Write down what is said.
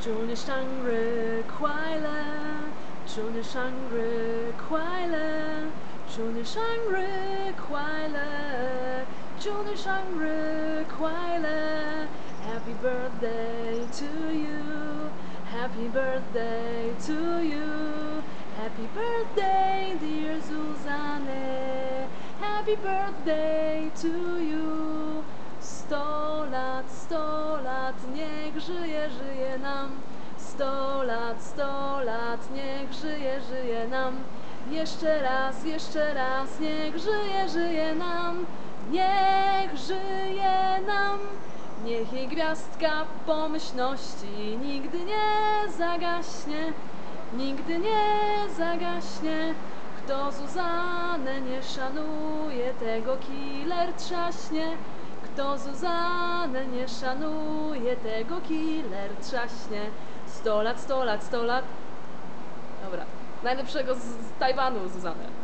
祝你生日快乐，祝你生日快乐，祝你生日快乐，祝你生日快乐，Happy birthday to you, Happy birthday to you, Happy birthday dear Zuzanne, Happy birthday to you. Lat, sto lat, niech żyje, żyje nam. Sto lat, sto lat, niech żyje, żyje nam. Jeszcze raz, jeszcze raz, niech żyje, żyje nam. Niech żyje nam. Niech jej gwiazdka pomyślności nigdy nie zagaśnie. Nigdy nie zagaśnie. Kto Zuzanę nie szanuje, tego killer trzaśnie. Kto Zuzanę nie szanuje, tego killer trzaśnie. Sto lat, sto lat, sto lat. Dobra. Najlepszego z, z Tajwanu, Zuzanę.